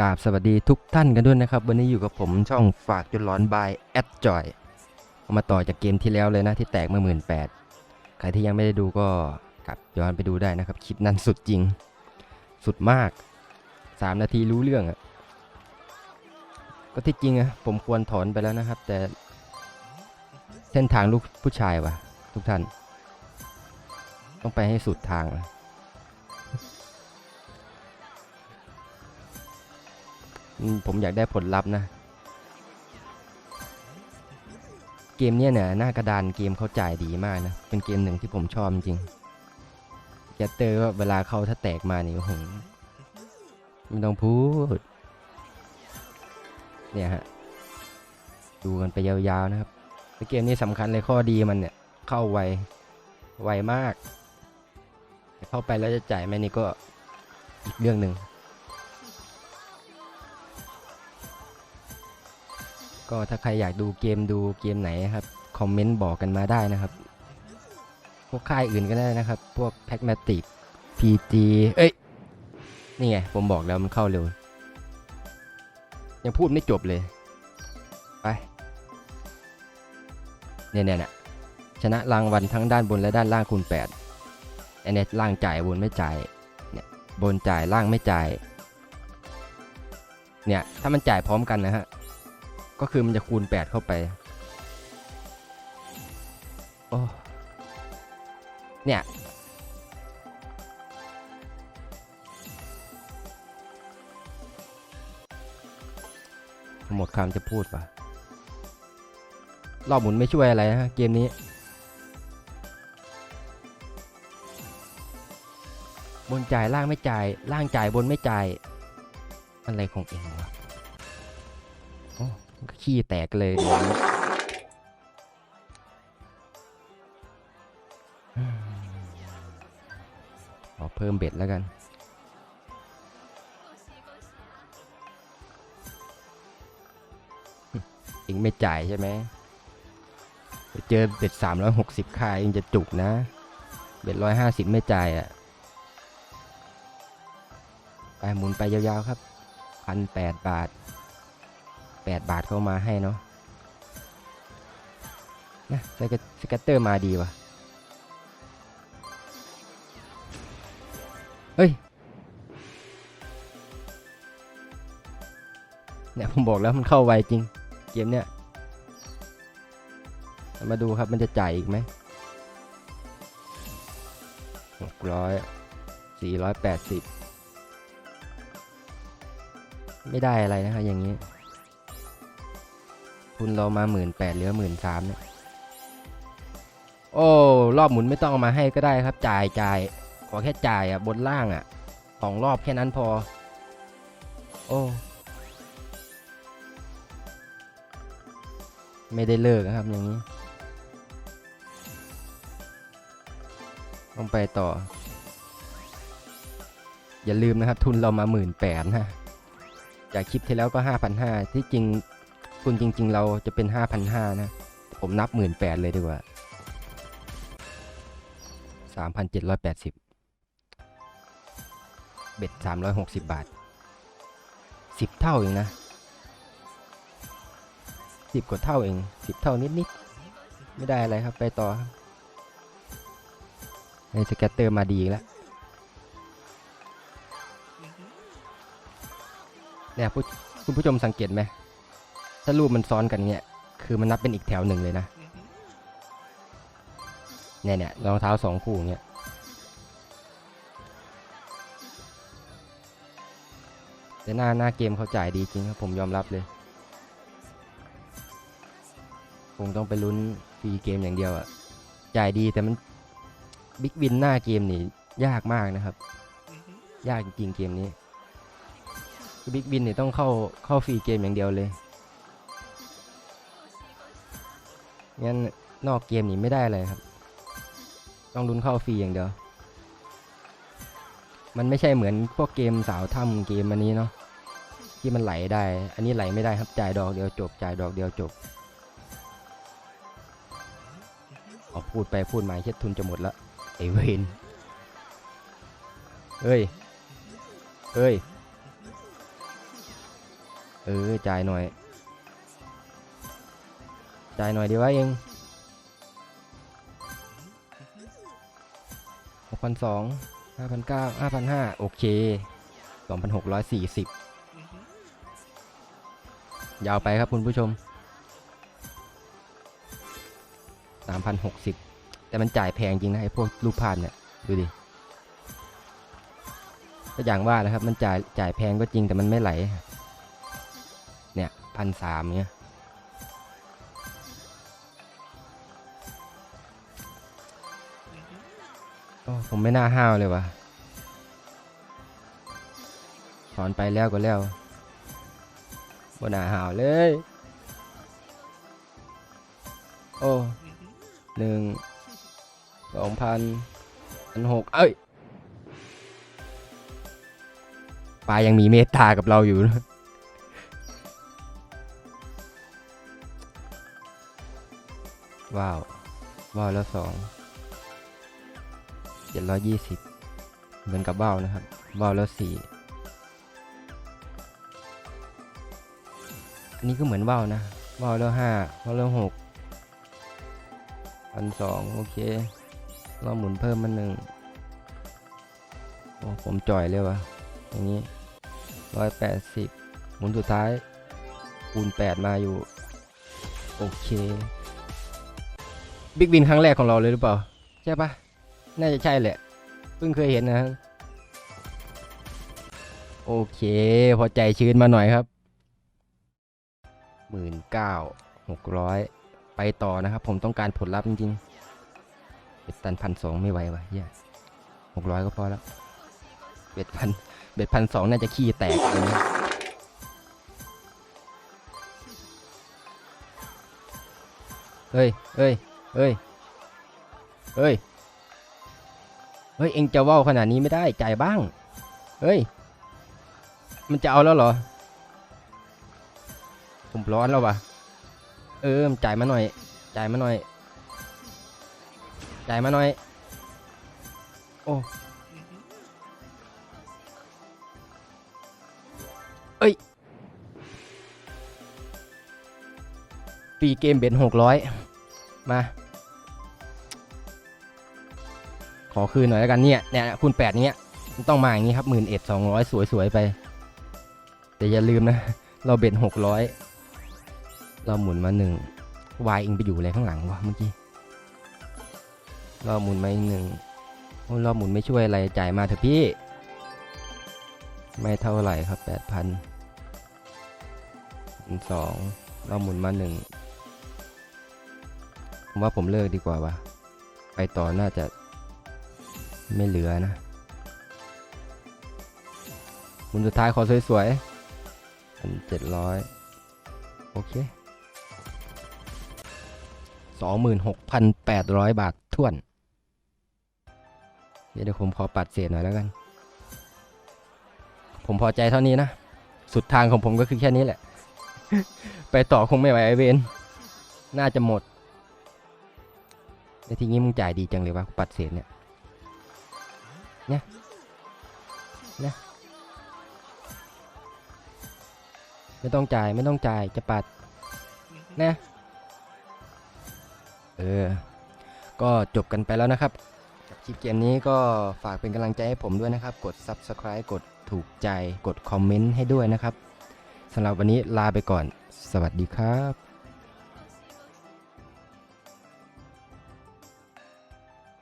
กราบสวัสดีทุกท่านกันด้วยนะครับ วันนี้อยู่กับผมช่องฝากจนร้อนบายแอดจอยมาต่อจากเกมที่แล้วเลยนะที่แตกมาหมื่นแปดใครที่ยังไม่ได้ดูก็กลับย้อนไปดูได้นะครับ คลิปนั้นสุดจริง สุดมาก 3 นาทีรู้เรื่องอะก็ที่จริงอะผมควรถอนไปแล้วนะครับ แต่เส้นทางลูกผู้ชายวะทุกท่าน ต้องไปให้สุดทางอะ ผมอยากได้ผลลัพธ์นะ เกมเนี้ยเนี่ยหน้ากระดานเกมเขาจ่ายดีมากนะ เป็นเกมหนึ่งที่ผมชอบจริงแกเตอร์ว่าเวลาเขาถ้าแตกมานี่โอ้โหไม่ต้องพูด เนี่ยฮะ ดูกันไปยาวๆนะครับเกมนี้สำคัญเลยข้อดีมันเนี่ย เข้าไว ไวมาก เข้าไปแล้วจะจ่ายไหมนี่ก็อีกเรื่องหนึ่ง ก็ถ้าใครอยากดูเกมดูเกมไหนครับ คอมเมนต์บอกกันมาได้นะครับ พวกค่ายอื่นก็ได้นะครับ พวกแพ็กแมติก PG เอ้ย นี่ไง ผมบอกแล้วมันเข้าเร็ว ยังพูดไม่จบเลย ไป เนี่ยเนี่ยเนี่ยชนะรางวัลทั้งด้านบนและด้านล่างคูณ8อันเนี้ล่างจ่ายบนไม่จ่ายเนี่ยบนจ่ายล่างไม่จ่ายเนี่ยถ้ามันจ่ายพร้อมกันนะฮะ ก็คือมันจะคูณ 8 เข้าไปโอ้เนี่ย หมดคำจะพูดปะรอบหมุนไม่ช่วยอะไรนะฮะเกมนี้บนจ่ายล่างไม่จ่ายล่างจ่ายบนไม่จ่าย อะไรของเองวะ ขี้แตกเลยเดี๋ยวนี้อืมขอเพิ่มเบ็ดแล้วกันเองไม่จ่ายใช่ไหมไปเจอเบ็ดสามร้อยหกสิบค่าเองจะจุกนะ เบ็ดร้อยห้าสิบไม่จ่ายอะ ไปหมุนไปยาวๆครับพันแปดบาท แปดบาทเข้ามาให้เนาะนะสกตสเกตเตอร์มาดีว่ะเฮ้ยเนี่ยผมบอกแล้วมันเข้าไวจริง เกมเนี่ยมาดูครับมันจะจ่ายอีกไหมหกร้อยสี่ร้อยแปดสิบไม่ได้อะไรนะครับอย่างนี้ ทุนเรามาหมื่นแปดเหลือหมื่นสามเนี่ยโอ้รอบหมุนไม่ต้องเอามาให้ก็ได้ครับจ่ายจ่ายขอแค่จ่ายอะบนล่างอะสองรอบแค่นั้นพอ โอ้ ไม่ได้เลิกนะครับอย่างนี้ ต้องไปต่อ อย่าลืมนะครับทุนเรามาหมื่นแปดนะ จากคลิปที่แล้วก็ 5,500 ที่จริง ทุนจริงๆ เราจะเป็น 5,500 นะ ผมนับ 18,000 เลยดีกว่า 3,780 เบ็ด 360 บาท 10 เท่าเองนะ 10 กว่าเท่าเอง 10 เท่านิดๆ ไม่ได้อะไรครับ ไปต่อครับในสแกตเตอร์มาดีแล้วเนี่ยผู้คุณผู้ชมสังเกตไหม ถ้ารูปมันซ้อนกันเนี่ย คือมันนับเป็นอีกแถวหนึ่งเลยนะเนี่ยเนี่ยรองเท้าสองคู่เนี่ยแต่หน้าหน้าเกมเขาจ่ายดีจริงครับผมยอมรับเลยผมต้องไปลุ้นฟรีเกมอย่างเดียวอะจ่ายดีแต่มันบิ๊กวินหน้าเกมนี่ยากมากนะครับ ยากจริงเกมนี้บิ๊กบินเนี่ยต้องเข้าเข้าฟรีเกมอย่างเดียวเลย งั้นนอกเกมนี่ไม่ได้เลยครับ ต้องลุ้นเข้าฟรีอย่างเดียว มันไม่ใช่เหมือนพวกเกมสาวถ้ำเกมอันนี้เนาะที่มันไหลได้ อันนี้ไหลไม่ได้ครับจ่ายดอกเดียวจบจ่ายดอกเดียวจบออกพูดไปพูดมาเช็ดทุนจะหมดละไอเวนเฮ้ยเฮ้ย เออจ่ายหน่อย จ่ายหน่อยดีวะเองหกพันสองห้าพันเก้าห้าพันห้าโอเคสองพันหกร้อยสี่สิบยาวไปครับคุณผู้ชมสามพันหกสิบแต่มันจ่ายแพงจริงนะไอ้พวกรูปพานเนี่ยดูดิก็อย่างว่านะครับมันจ่ายจ่ายแพงก็จริงแต่มันไม่ไหล เนี่ยพันสามเนี่ย ผมไม่น่าห้าวเลยวะถอนไปแล้วก็แล้วบน่าห้าวเลย โอ้หนึ่งสองพันพันหกเอ้ยปลายังมีเมตตากับเราอยู่นะว้าว ว้าวแล้วสอง เจ็ดร้อยยี่สิบเหมือนกับว้าวนะครับว้าวแล้วสี่อันนี้ก็เหมือนว้าวนะว้าวแล้วห้าว้าวแล้วหกพันสองโอเคเราหมุนเพิ่มมาหนึ่งโอ้ผมจ่อยเลยวะอย่างนี้ร้อยแปดสิบหมุนสุดท้ายคูณแปดมาอยู่ โอเค บิ๊กวินครั้งแรกของเราเลยหรือเปล่า ใช่ปะ น่าจะใช่แหละเพิ่งเคยเห็นนะโอเค พอใจชื้นมาหน่อยครับหมื่นเก้าหกร้อยไปต่อนะครับ ผมต้องการผลลัพธ์จริงๆเบ็ดตันพันสองไม่ไหววะเหี้ยหกร้อยก็พอแล้วเบ็ดพันเบ็ดพันสองน่าจะขี้แตกเลยนะเฮ้ยเฮ้ยเฮ้ยเฮ้ย ฮ้ยเอ็งจะว่าขนาดนี้ไม่ได้จ่ายบ้าง เฮ้ย มันจะเอาแล้วเหรอ ผมร้อนแล้ววะเออจ่ายมาหน่อย จ่ายมาหน่อย จ่ายมาหน่อย โอ้เอ้ยปีเกมเบ็ดหกร้อยมา ขอคืนหน่อยแล้วกันเนี่ยเนี่ยคูณแปดเนี้ยต้องมาอย่างนี้ครับหมื่นเอ็ดสองร้อยสวยๆไป แต่อย่าลืมนะ เราเบ็ดหกร้อยเราหมุนมาหนึ่งวายเองไปอยู่อะไรข้างหลังวะเมื่อกี้เราหมุนมาอีกหนึ่งโอ้เราหมุนไม่ช่วยอะไรจ่ายมาเถอะพี่ ไม่เท่าไหร่ครับแปดพันสองเราหมุนมาหนึ่งผมว่าผมเลิกดีกว่าวะไปต่อน่าจะ ไม่เหลือนะหมุนสุดท้ายขอสวยๆพันเจ็ดร้อยโอเคสองหมื่นหกพันแปดร้อยบาทท่วนเดี๋ยวเดี๋ยวผมขอปัดเศษหน่อยแล้วกัน ผมพอใจเท่านี้นะ สุดทางของผมก็คือแค่นี้แหละ ไปต่อคงไม่ไหวไอเวนน่าจะหมดแต่ทีนี้มึงจ่ายดีจังเลยวะปัดเศษเนี่ยเนี่ยเนี่ยไม่ต้องจ่ายไม่ต้องจ่ายจะปัดนะเออ ก็จบกันไปแล้วนะครับกับคลิปเกมนี้ก็ฝากเป็นกำลังใจให้ผมด้วยนะครับ กด Subscribe กดถูกใจกดคอมเมนต์ให้ด้วยนะครับสำหรับวันนี้ลาไปก่อน สวัสดีครับ